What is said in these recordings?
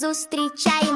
зустрічаємо.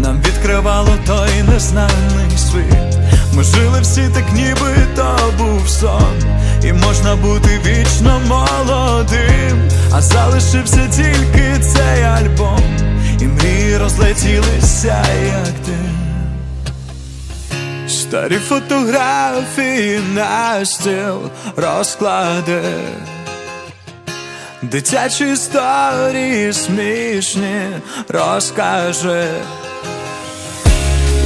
нам відкривало той незнаний світ. Ми жили всі так, ніби то був сон, і можна бути вічно молодим, а залишився тільки цей альбом, і мрії розлетілися, як дим. Старі фотографії на стіл розклади. Дитячі історії смішні розкажи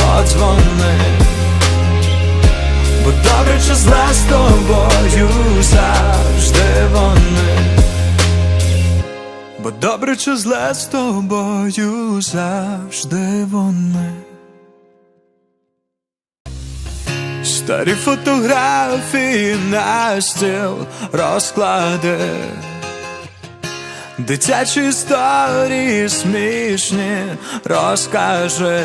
подзвони Бо добре чи зле з тобою завжди вони. Бо добре чи зле з тобою завжди вони. Старі фотографії на стіл розклади. Дитячі історії смішні розкажи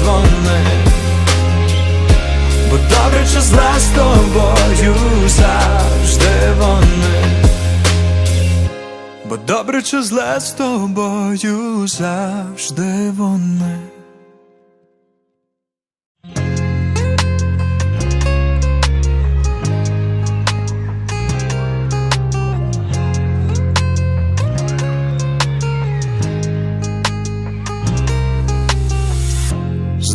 подзвони Бо добре чи зле з тобою завжди вони Бо добре чи зле з тобою завжди вони.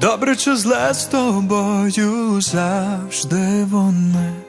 Добре чи зле з тобою завжди вони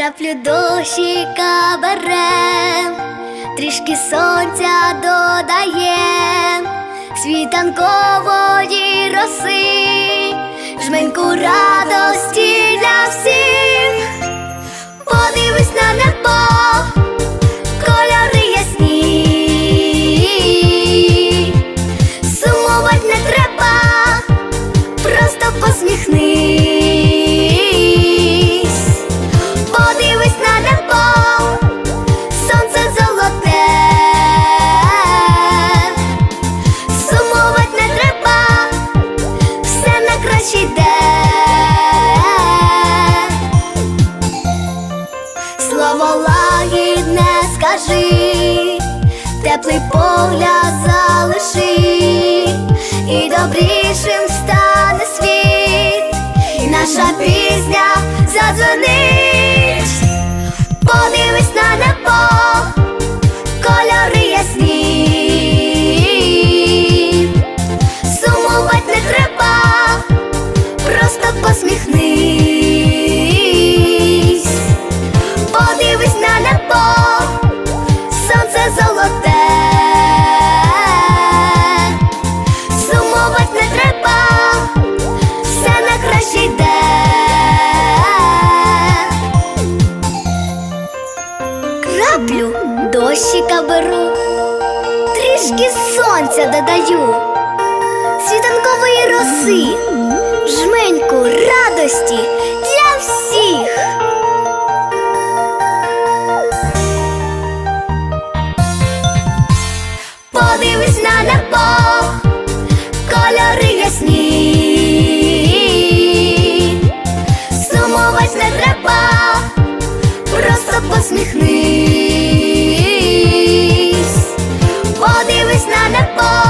краплю дощика берем, трішки сонця додає, світанкової роси, жменьку радості для всіх. Подивись на небо, теплий погляд залиши, і добрішим стане світ, і наша пісня задзвонить, подивись на небо, кольори ясні, сумувати не треба, просто посміхнись. Радості для всіх. Подивись на небо, кольори ясні, сумувати не треба, просто посміхнись, подивись на небо,